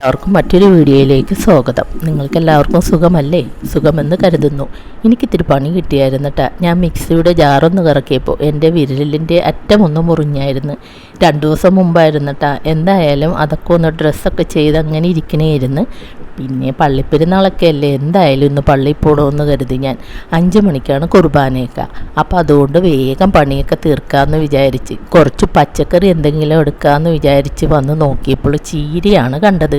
എല്ലാവർക്കും മറ്റൊരു വീഡിയോയിലേക്ക് സ്വാഗതം. നിങ്ങൾക്ക് എല്ലാവർക്കും സുഖമല്ലേ? സുഖമെന്ന് കരുതുന്നു. എനിക്കിത്തിരി പണി കിട്ടിയായിരുന്നിട്ടാ. ഞാൻ മിക്സിയുടെ ജാറൊന്ന് കറക്കിയപ്പോൾ എന്റെ വിരലിന്റെ അറ്റം ഒന്ന് മുറിഞ്ഞായിരുന്നു. രണ്ടു ദിവസം മുമ്പായിരുന്നിട്ടാ. എന്തായാലും അതൊക്കെ ഒന്ന് ഡ്രസ്സൊക്കെ ചെയ്ത് അങ്ങനെ ഇരിക്കണേയിരുന്നു. പിന്നെ പള്ളിപ്പെരുന്നാളൊക്കെ അല്ലേ? എന്തായാലും ഇന്ന് പള്ളിയിൽ പോകണമെന്ന് കരുതി ഞാൻ. അഞ്ച് മണിക്കാണ് കുർബാനയൊക്കെ. അപ്പോൾ അതുകൊണ്ട് വേഗം പണിയൊക്കെ തീർക്കാമെന്ന് വിചാരിച്ച് കുറച്ച് പച്ചക്കറി എന്തെങ്കിലും എടുക്കാമെന്ന് വിചാരിച്ച് വന്ന് നോക്കിയപ്പോൾ ചീരയാണ് കണ്ടത്.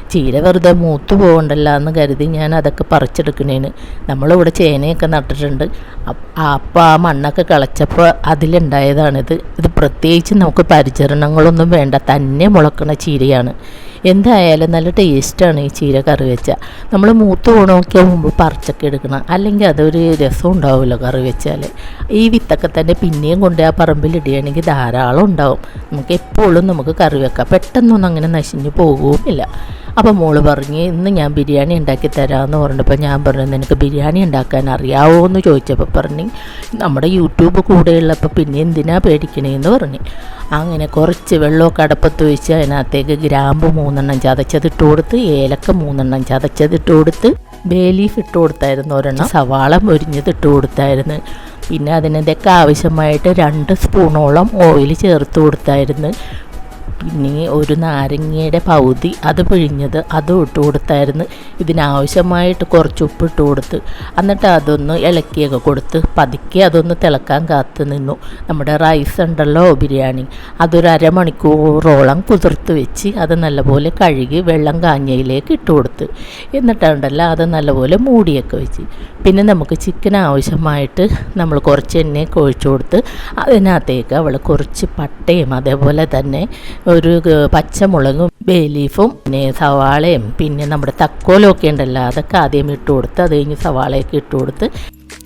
ചീര വെറുതെ മൂത്ത് പോകണ്ടല്ലോ എന്ന് കരുതി ഞാൻ അതൊക്കെ പറിച്ചെടുക്കണേന്. നമ്മളിവിടെ ചേനയൊക്കെ നട്ടിട്ടുണ്ട്. അപ്പ് അപ്പോൾ ആ മണ്ണൊക്കെ കളച്ചപ്പോൾ അതിലുണ്ടായതാണിത്. ഇത് പ്രത്യേകിച്ച് നമുക്ക് പരിചരണങ്ങളൊന്നും വേണ്ട തന്നെ മുളക്കണ ചീരയാണ്. എന്തായാലും നല്ല ടേസ്റ്റാണ് ഈ ചീര കറി വെച്ചാൽ നമ്മൾ മൂത്ത് പോകണമൊക്കെ മുമ്പ് പറിച്ചൊക്കെ എടുക്കണം. അല്ലെങ്കിൽ അതൊരു രസം ഉണ്ടാവില്ല കറി വെച്ചാൽ ഈ വിത്തൊക്കെ തന്നെ പിന്നെയും കൊണ്ട് ആ പറമ്പിൽ ഇടുകയാണെങ്കിൽ ധാരാളം ഉണ്ടാവും. നമുക്ക് എപ്പോഴും നമുക്ക് കറി വെക്കാം. പെട്ടെന്നൊന്നും അങ്ങനെ നശിഞ്ഞു പോകുമില്ല അപ്പോൾ മോൾ പറഞ്ഞ് ഇന്ന് ഞാൻ ബിരിയാണി ഉണ്ടാക്കി തരാമെന്ന് പറഞ്ഞപ്പോൾ ഞാൻ പറഞ്ഞു നിനക്ക് ബിരിയാണി ഉണ്ടാക്കാൻ അറിയാവോ എന്ന് ചോദിച്ചപ്പോൾ പറഞ്ഞു നമ്മുടെ യൂട്യൂബ് കൂടെയുള്ളപ്പോൾ പിന്നെ എന്തിനാ പേടിക്കണേന്ന് പറഞ്ഞു. അങ്ങനെ കുറച്ച് വെള്ളമൊക്കെ അടപ്പത്ത് വെച്ച് അതിനകത്തേക്ക് ഗ്രാമ്പ് മൂന്നെണ്ണം ചതച്ചതിട്ട് കൊടുത്ത് ഏലക്ക മൂന്നെണ്ണം ചതച്ചതിട്ട് കൊടുത്ത് ബേലീഫ് ഇട്ട് കൊടുത്തായിരുന്നു ഒരെണ്ണം സവാള മൊരിഞ്ഞത് ഇട്ട് കൊടുത്തായിരുന്നു. പിന്നെ അതിനൊക്കെ ആവശ്യമായിട്ട് രണ്ട് സ്പൂണോളം ഓയിൽ ചേർത്ത് കൊടുത്തായിരുന്നു. പിന്നെ ഒരു നാരങ്ങയുടെ പകുതി അത് പിഴിഞ്ഞത് അതും ഇട്ട് കൊടുത്തായിരുന്നു. ഇതിനാവശ്യമായിട്ട് കുറച്ച് ഉപ്പ് ഇട്ട് കൊടുത്ത് എന്നിട്ട് അതൊന്ന് ഇളക്കിയൊക്കെ കൊടുത്ത് പതുക്കെ അതൊന്ന് തിളക്കാൻ കാത്തു നിന്നു. നമ്മുടെ റൈസ് ഉണ്ടല്ലോ ബിരിയാണി. അതൊരു അരമണിക്കൂറോളം കുതിർത്ത് വെച്ച് അത് നല്ലപോലെ കഴുകി വെള്ളം കാഞ്ഞയിലേക്ക് ഇട്ട് കൊടുത്ത്. എന്നിട്ടുണ്ടല്ലോ അത് നല്ലപോലെ മൂടിയൊക്കെ വെച്ച്. പിന്നെ നമുക്ക് ചിക്കൻ ആവശ്യമായിട്ട് നമ്മൾ കുറച്ച് എണ്ണയൊക്കെ ഒഴിച്ചു കൊടുത്ത് അതിനകത്തേക്ക് അവൾ കുറച്ച് പട്ടയും അതേപോലെ തന്നെ ഒരു പച്ചമുളകും ബേ ലീഫും പിന്നെ സവാളയും പിന്നെ നമ്മുടെ തക്കോലും ഒക്കെ ഉണ്ടല്ലോ അതൊക്കെ ആദ്യം ഇട്ട് കൊടുത്ത് അത് കഴിഞ്ഞ് സവാളയൊക്കെ ഇട്ട് കൊടുത്ത്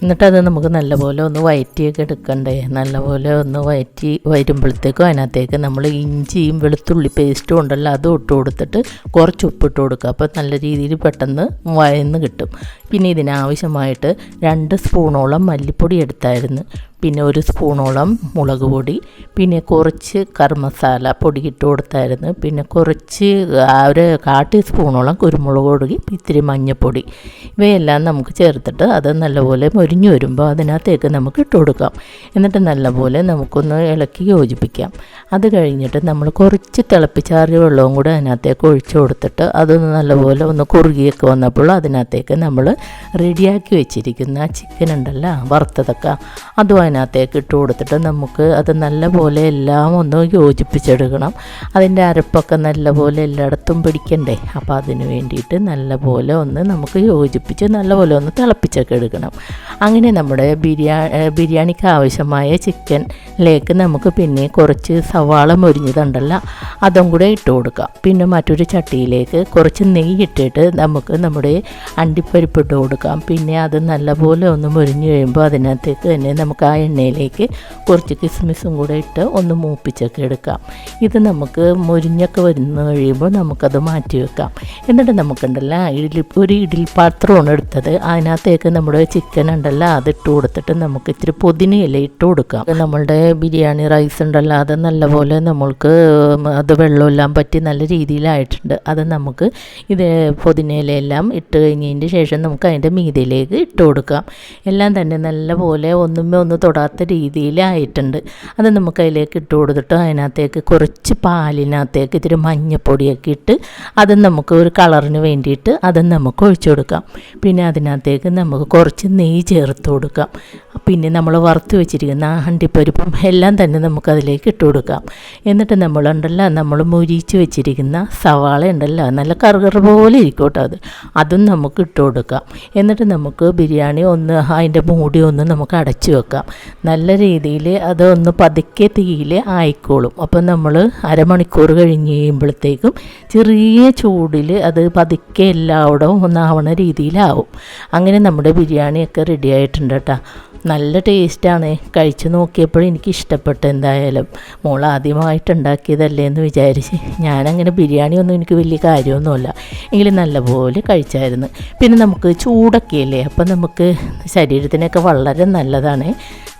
എന്നിട്ടത് നമുക്ക് നല്ലപോലെ ഒന്ന് വയറ്റിയൊക്കെ എടുക്കണ്ടേ? നല്ലപോലെ ഒന്ന് വയറ്റി വരുമ്പോഴത്തേക്കും അതിനകത്തേക്ക് നമ്മൾ ഇഞ്ചിയും വെളുത്തുള്ളി പേസ്റ്റും ഉണ്ടല്ലോ അതും ഇട്ട് കൊടുത്തിട്ട് കുറച്ച് ഉപ്പിട്ട് കൊടുക്കുക. അപ്പോൾ നല്ല രീതിയിൽ പെട്ടെന്ന് വയന്ന് കിട്ടും. പിന്നെ ഇതിനാവശ്യമായിട്ട് രണ്ട് സ്പൂണോളം മല്ലിപ്പൊടി എടുത്തായിരുന്നു. പിന്നെ ഒരു സ്പൂണോളം മുളക് പൊടി പിന്നെ കുറച്ച് കറി മസാല പൊടി ഇട്ട് കൊടുത്തായിരുന്നു. പിന്നെ കുറച്ച് ഒരു കാ ടീസ്പൂണോളം കുരുമുളക് പൊടി ഇത്തിരി മഞ്ഞൾപ്പൊടി ഇവയെല്ലാം നമുക്ക് ചേർത്തിട്ട് അത് നല്ലപോലെ മൊരിഞ്ഞു വരുമ്പോൾ അതിനകത്തേക്ക് നമുക്ക് ഇട്ട് കൊടുക്കാം. എന്നിട്ട് നല്ലപോലെ നമുക്കൊന്ന് ഇളക്കി യോജിപ്പിക്കാം. അത് കഴിഞ്ഞിട്ട് നമ്മൾ കുറച്ച് തിളപ്പിച്ചാറിയ വെള്ളവും കൂടെ അതിനകത്തേക്ക് ഒഴിച്ചു കൊടുത്തിട്ട് അതൊന്ന് നല്ലപോലെ ഒന്ന് കുറുകിയൊക്കെ വന്നപ്പോൾ അതിനകത്തേക്ക് നമ്മൾ റെഡിയാക്കി വെച്ചിരിക്കുന്ന ചിക്കൻ ഉണ്ടല്ലോ വറുത്തതൊക്കെ. അതും അതിനകത്തേക്ക് ഇട്ട് കൊടുത്തിട്ട് നമുക്ക് അത് നല്ലപോലെ എല്ലാം ഒന്ന് യോജിപ്പിച്ചെടുക്കണം. അതിന്റെ അരപ്പൊക്കെ നല്ലപോലെ എല്ലായിടത്തും പിടിക്കണ്ടേ? അപ്പോൾ അതിന് വേണ്ടിയിട്ട് നല്ലപോലെ ഒന്ന് നമുക്ക് യോജിപ്പിച്ച് നല്ലപോലെ ഒന്ന് തിളപ്പിച്ചൊക്കെ എടുക്കണം. അങ്ങനെ നമ്മുടെ ബിരിയാണി ബിരിയാണിക്ക് ആവശ്യമായ ചിക്കനിലേക്ക് നമുക്ക് പിന്നെ കുറച്ച് സവാള മൊരിഞ്ഞതുണ്ടല്ലോ അതും കൂടെ ഇട്ട് കൊടുക്കാം. പിന്നെ മറ്റൊരു ചട്ടിയിലേക്ക് കുറച്ച് നെയ്യ് ഇട്ടിട്ട് നമുക്ക് നമ്മുടെ അണ്ടിപ്പരിപ്പ് ഇട്ട് കൊടുക്കാം. പിന്നെ അത് നല്ലപോലെ ഒന്ന് മുരിഞ്ഞ് കഴിയുമ്പോൾ അതിനകത്തേക്ക് തന്നെ നമുക്ക് ആ എണ്ണയിലേക്ക് കുറച്ച് കിസ്മിസും കൂടെ ഇട്ട് ഒന്ന് മൂപ്പിച്ചൊക്കെ എടുക്കാം. ഇത് നമുക്ക് മുരിഞ്ഞൊക്കെ വരുന്ന കഴിയുമ്പോൾ നമുക്കത് മാറ്റി വെക്കാം. എന്നിട്ട് നമുക്കുണ്ടല്ലോ ഇഡ്ലി ഒരു ഇഡ്ലി പാത്രമാണ് എടുത്തത്. അതിനകത്തേക്ക് നമ്മുടെ ചിക്കൻ ഉണ്ടല്ലോ അത് ഇട്ട് കൊടുത്തിട്ട് നമുക്ക് ഇത്തിരി പൊതിനയില ഇട്ട് കൊടുക്കാം. നമ്മളുടെ ബിരിയാണി റൈസ് ഉണ്ടല്ലോ അത് നല്ലപോലെ നമ്മൾക്ക് അത് വെള്ളമെല്ലാം പറ്റി നല്ല രീതിയിലായിട്ടുണ്ട്. അത് നമുക്ക് ഇത് പൊതിനയിലെല്ലാം ഇട്ട് കഴിഞ്ഞതിന്റെ ശേഷം നമുക്ക് അതിന്റെ മീതിയിലേക്ക് ഇട്ട് കൊടുക്കാം. എല്ലാം തന്നെ നല്ലപോലെ ഒന്നുമേ ഒന്ന് തൊടാത്ത രീതിയിലായിട്ടുണ്ട്. അത് നമുക്ക് അതിലേക്ക് ഇട്ട് കൊടുത്തിട്ട് അതിനകത്തേക്ക് കുറച്ച് പാലിനകത്തേക്ക് ഇത്തിരി മഞ്ഞപ്പൊടിയൊക്കെ ഇട്ട് അത് നമുക്ക് ഒരു കളറിന് വേണ്ടിയിട്ട് അത് നമുക്ക് ഒഴിച്ചു കൊടുക്കാം. പിന്നെ അതിനകത്തേക്ക് നമുക്ക് കുറച്ച് നെയ്യ് ചേർത്ത് കൊടുക്കാം. പിന്നെ നമ്മൾ വറുത്ത് വെച്ചിരിക്കുന്ന ആ അണ്ടിപ്പരിപ്പും എല്ലാം തന്നെ നമുക്ക് അതിലേക്ക് ഇട്ട് കൊടുക്കാം. എന്നിട്ട് നമ്മളുണ്ടല്ലോ നമ്മൾ മുരിച്ച് വെച്ചിരിക്കുന്ന സവാള ഉണ്ടല്ലോ നല്ല കറുകറ പോലെ ഇരിക്കോട്ടോ അത്. അതും നമുക്ക് ഇട്ട് കൊടുക്കാം. എന്നിട്ട് നമുക്ക് ബിരിയാണി ഒന്ന് അതിന്റെ മൂടി ഒന്ന് നമുക്ക് അടച്ചു വെക്കാം. നല്ല രീതിയിൽ അതൊന്ന് പതുക്കെ തീയിൽ ആയിക്കോളും. അപ്പം നമ്മൾ അരമണിക്കൂർ കഴിഞ്ഞ് കഴിയുമ്പോഴത്തേക്കും ചെറിയ ചൂടിൽ അത് പതുക്കെ എല്ലാവിടവും ഒന്നാവണ രീതിയിലാവും. അങ്ങനെ നമ്മുടെ ബിരിയാണിയൊക്കെ റെഡി ആയിട്ടുണ്ട് കേട്ടോ. നല്ല ടേസ്റ്റാണ് കഴിച്ചു നോക്കിയപ്പോൾ എനിക്ക് ഇഷ്ടപ്പെട്ടു എന്തായാലും. മോൾ ആദ്യമായിട്ട് ഉണ്ടാക്കിയതല്ലേ എന്ന് വിചാരിച്ച് ഞാനങ്ങനെ ബിരിയാണി ഒന്നും എനിക്ക് വലിയ കാര്യമൊന്നുമില്ല. എങ്കിലും നല്ലപോലെ കഴിച്ചായിരുന്നു. പിന്നെ നമുക്ക് ചൂടൊക്കെ അല്ലേ അപ്പം നമുക്ക് ശരീരത്തിനൊക്കെ വളരെ നല്ലതാണ്.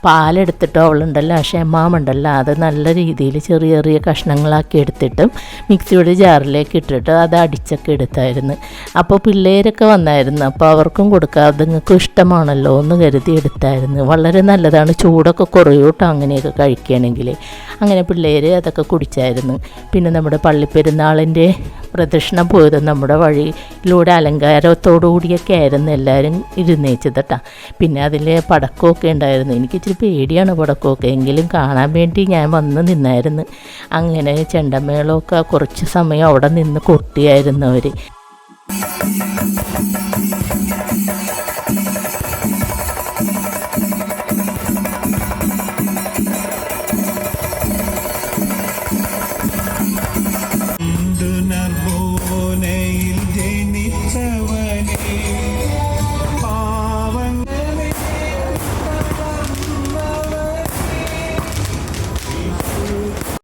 പാലെടുത്തിട്ട് അവളുണ്ടല്ലോ ഷെമാമുണ്ടല്ലോ അത് നല്ല രീതിയിൽ ചെറിയ ചെറിയ കഷ്ണങ്ങളാക്കി എടുത്തിട്ടും മിക്സിയുടെ ജാറിലേക്ക് ഇട്ടിട്ട് അത് അടിച്ചൊക്കെ എടുത്തായിരുന്നു. അപ്പോൾ പിള്ളേരൊക്കെ വന്നായിരുന്നു അപ്പോൾ അവർക്കും കൊടുക്കാം നിങ്ങൾക്ക് ഇഷ്ടമാണല്ലോ എന്ന് കരുതി എടുത്തായിരുന്നു. വളരെ നല്ലതാണ് ചൂടൊക്കെ കുറയൂട്ടോ അങ്ങനെയൊക്കെ കഴിക്കുകയാണെങ്കിൽ. അങ്ങനെ പിള്ളേർ അതൊക്കെ കുടിച്ചായിരുന്നു. പിന്നെ നമ്മുടെ പള്ളിപ്പെരുന്നാളിന്റെ പ്രദക്ഷിണം പോയത് നമ്മുടെ വഴിയിലൂടെ അലങ്കാരത്തോടു കൂടിയൊക്കെ ആയിരുന്നു എല്ലാവരും ഇരുന്നേച്ചത് കേട്ടോ പിന്നെ അതിൽ പടക്കമൊക്കെ ഉണ്ടായിരുന്നു. എനിക്ക് ഇച്ചിരി പേടിയാണ് പടക്കമൊക്കെ. എങ്കിലും കാണാൻ വേണ്ടി ഞാൻ വന്ന് നിന്നായിരുന്നു. അങ്ങനെ ചെണ്ടമേളമൊക്കെ കുറച്ച് സമയം അവിടെ നിന്ന് കൊട്ടിയായിരുന്നു അവർ